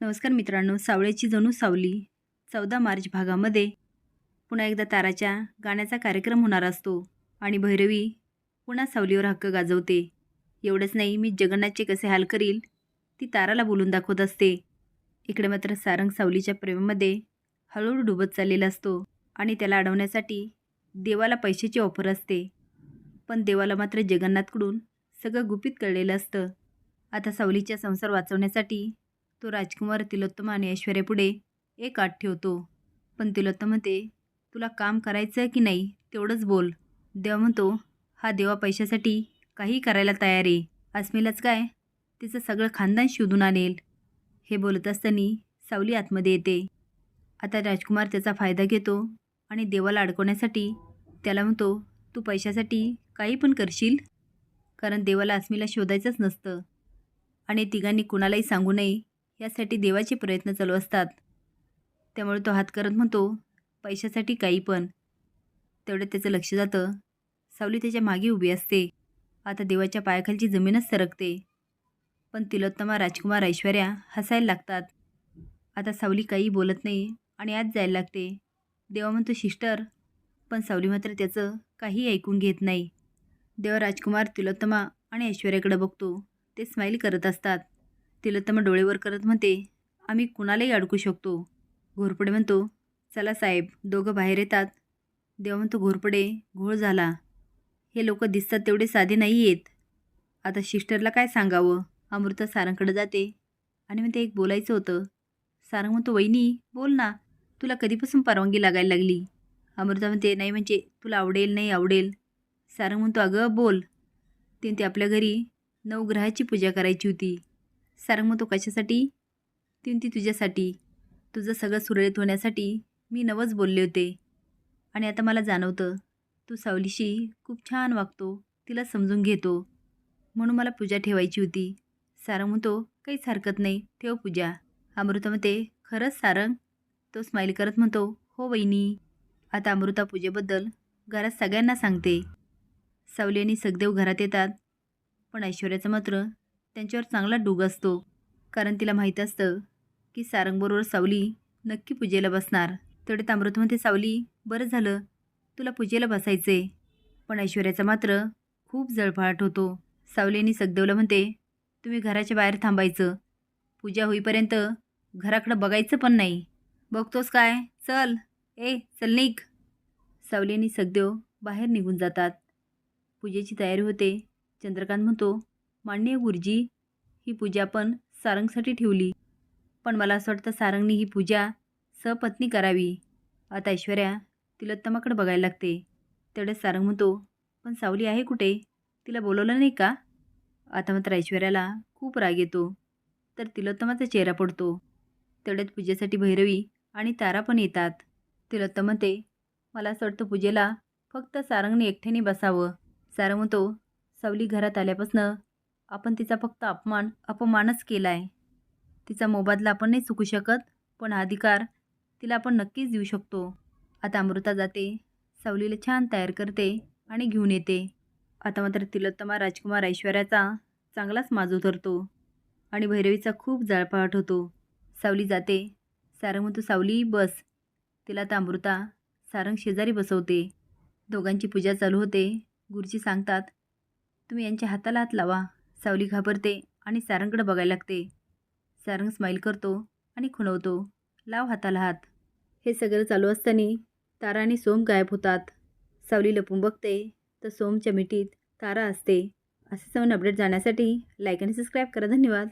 नमस्कार मित्रांनो सावळ्याची जणू सावली चौदा मार्च भागामध्ये. पुन्हा एकदा ताराच्या गाण्याचा कार्यक्रम होणार असतो आणि भैरवी पुन्हा सावलीवर हक्क गाजवते. एवढंच नाही मी जगन्नाथचे कसे हाल करील ती ताराला बोलून दाखवत असते. इकडे मात्र सारंग सावलीच्या प्रेमामध्ये हळूहळू डुबत चाललेला असतो आणि त्याला अडवण्यासाठी देवाला पैशाची ऑफर असते. पण देवाला मात्र जगन्नाथकडून सगळं गुपित कळलेलं असतं. आता सावलीचा संसार वाचवण्यासाठी तो राजकुमार तिलोत्तम आणि ऐश्वर्यापुढे एक आठ ठेवतो. पण तिलोत्तम म्हणते तुला काम करायचं की नाही तेवढंच बोल. देवा म्हणतो हा देवा पैशासाठी काही करायला तयार आहे. अस्मिलाच काय? तिचं सगळं खानदान शोधून आणेल. हे बोलत असताना सावली आतमध्ये येते. आता राजकुमार त्याचा फायदा घेतो आणि देवाला अडकवण्यासाठी त्याला म्हणतो तू पैशासाठी काही पण करशील? कारण देवाला अस्मिला शोधायचंच नसतं. आणि तिघांनी कुणालाही सांगू नये यासाठी देवाचे प्रयत्न चालू असतात. त्यामुळे तो हात करत म्हणतो पैशासाठी काही पण. तेवढं त्याचं लक्ष जातं. सावली त्याच्यामागे उभी असते. आता देवाच्या पायाखालची जमीनच सरकते. पण तिलोत्तमा राजकुमार ऐश्वर्या हसायला लागतात. आता सावली काही बोलत नाही आणि आज जायला लागते. देवा म्हणतो शिस्टर पण सावली मात्र त्याचं काही ऐकून घेत नाही. देवा राजकुमार तिलोत्तमा आणि ऐश्वर्याकडे बघतो. ते स्माईल करत असतात. तिलोत्तमा डोळेवर करत म्हणते आम्ही कुणालाही अडकू शकतो. घोरपडे म्हणतो चला साहेब दोघं बाहेर येतात. देवा म्हणतो घोरपडे घोळ झाला. हे लोक दिसतात तेवढे साधे नाही आहेत आता सिस्टरला काय सांगावं? अमृता सारंगकडे जाते. आणि म्हणते एक बोलायचं होतं. सारंग म्हणतो वहिनी बोल ना. तुला कधीपासून परवानगी लागायला लागली? अमृता म्हणते नाही म्हणजे तुला आवडेल नाही आवडेल. सारंग म्हणतो अगं बोल. ते ते आपल्या घरी नवग्रहाची पूजा करायची होती. सारंग तो कशासाठी? तीन ती तुझ्यासाठी. तुझं सगळं सुरळीत होण्यासाठी मी नवच बोलले होते. आणि आता मला जाणवतं तू सावलीशी खूप छान वागतो तिला समजून घेतो. म्हणून मला पूजा ठेवायची होती. सारंग म्हणतो काहीच हरकत नाही. ठेव पूजा. अमृता म्हणते खरंच सारंग तो स्माईल करत म्हणतो हो वहिनी. आता अमृता पूजेबद्दल घरात सगळ्यांना सांगते. सावली आणि सगदेव घरात येतात. पण ऐश्वर्याचं मात्र त्यांच्यावर चांगला डूग असतो. कारण तिला माहीत असतं की सारंगबरोबर सावली नक्की पूजेला बसणार. तेवढे तामृतमध्ये सावली बरं झालं. तुला पूजेला बसायचे पण ऐश्वर्याचा मात्र खूप जळफाट होतो. सावलीने सगदेवला म्हणते तुम्ही घराच्या बाहेर थांबायचं. पूजा होईपर्यंत घराकडं बघायचं पण नाही. बघतोस काय? चल. ए चल निघ. सावली आणि सगदेव बाहेर निघून जातात. पूजेची तयारी होते. चंद्रकांत म्हणतो मान्य गुरुजी ही पूजा पण सारंगसाठी ठेवली. पण मला असं वाटतं सारंगनी ही पूजा सपत्नी करावी. आता ऐश्वर्या तिलोत्तमाकडे बघायला लागते. तेवढ्याच सारंग म्हणतो पण सावली आहे कुठे? तिला बोलवलं नाही का? आता मात्र ऐश्वर्याला खूप राग येतो. तर तिलोत्तमाचा चेहरा पडतो. तेवढ्यात पूजेसाठी भैरवी आणि तारा पण येतात. तिलोत्तम ते मला असं वाटतं पूजेला फक्त सारंगने एकट्याने बसावं. सारंग म्हणतो सावली घरात आल्यापासनं आपण तिचा फक्त अपमान अपमानच केला आहे तिचा मोबादला आपण नाही चुकू शकत पण हा अधिकार तिला आपण नक्कीच देऊ शकतो. आता अमृता जाते सावलीला छान तयार करते आणि घेऊन येते. आता मात्र तिलोत्तमा राजकुमार ऐश्वर्याचा चांगलाच माज उतरतो आणि भैरवीचा खूप जाळपाट होतो. सावली जाते. सारंग म्हणतो सावली बस. तिला आता अमृता सारंग शेजारी बसवते. दोघांची पूजा चालू होते. गुरुजी सांगतात तुम्ही यांच्या हाताला हात लावा. सावली घाबरते आणि सारंगकडे बघायला लागते. सारंग स्माईल करतो आणि खुणवतो. लाव हाताला हात. हे सगळं चालू असताना तारा आणि सोम गायब होतात. सावली लपून बघते तर सोमच्या मिठीत तारा असते. असे सवन अपडेट जाण्यासाठी लाईक आणि सबस्क्राईब करा. धन्यवाद.